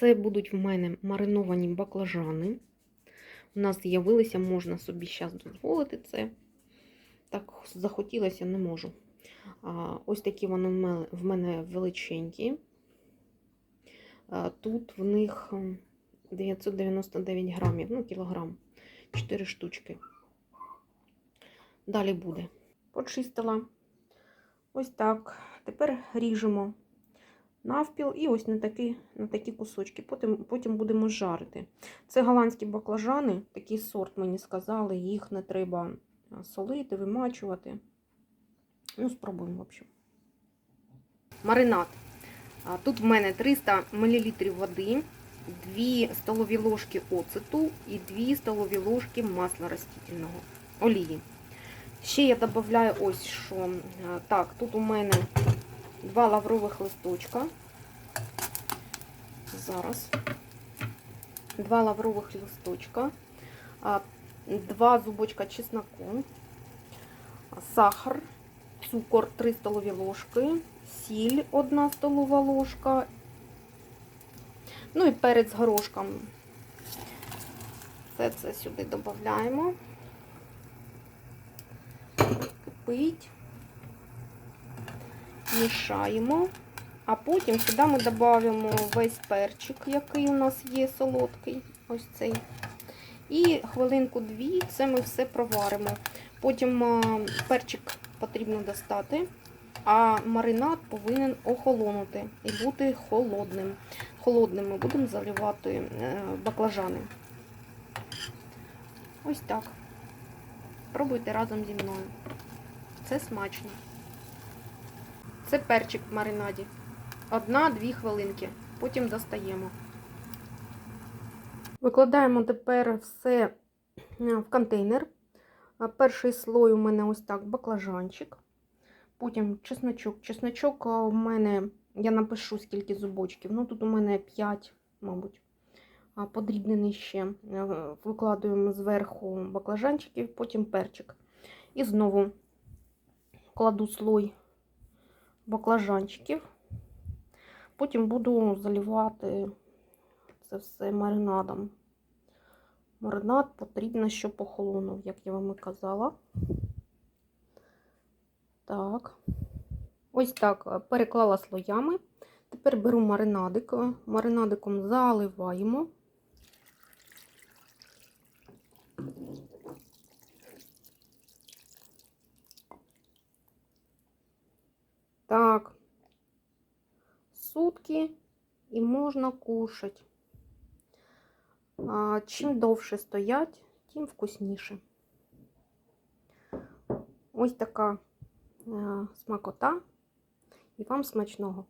Це будуть в мене мариновані баклажани. У нас з'явилися, можна собі зараз дозволити це. Так захотілося, не можу. А, ось такі вони в мене, величенькі. А, тут в них 999 грамів, ну, кілограм, 4 штучки. Далі буде. Почистила. Ось так. Тепер ріжемо навпіл і ось на такі, на такі кусочки. Потім, потім будемо жарити. Це голландські баклажани, такий сорт мені сказали, їх не треба солити, вимачувати. Ну, спробуємо, в общем. Маринад. Тут в мене 300 мл води, 2 столові ложки оцету і 2 столові ложки масла растительного, олії. Ще я додаю ось що. Так, тут у мене 2 лаврових листочка. Зараз. 2 лаврових листочка, 2 зубочка чесноку, сахар, цукор 3 столові ложки, сіль 1 столова ложка, ну і перець горошком. Все це сюди додаємо. Кипить, мішаємо. А потім сюди ми додаємо весь перчик, який у нас є солодкий. Ось цей. І хвилинку-дві це ми все проваримо. Потім перчик потрібно достати, а маринад повинен охолонути і бути холодним. Холодним ми будемо заливати е, баклажани. Ось так. Пробуйте разом зі мною. Це смачно. Це перчик в маринаді. Одна-дві хвилинки. Потім достаємо. Викладаємо тепер все е, в контейнер. Перший слой у мене ось так баклажанчик. Потім чесночок. Чесночок у мене, я напишу, скільки зубочків. Ну, тут у мене 5, мабуть. Подрібнений ще. Е, Викладуємо зверху баклажанчиків, потім перчик. І знову кладу слой баклажанчиків. Потім буду заливати це все маринадом. Маринад потрібно, щоб охолонув, як я вам і казала. Так. Ось так е, переклала слоями. Тепер беру маринадик, маринадиком заливаємо. Так, сутки і можна кушати. А, Чим довше стоять, тим вкусніше. Ось така а, смакота. І вам смачного.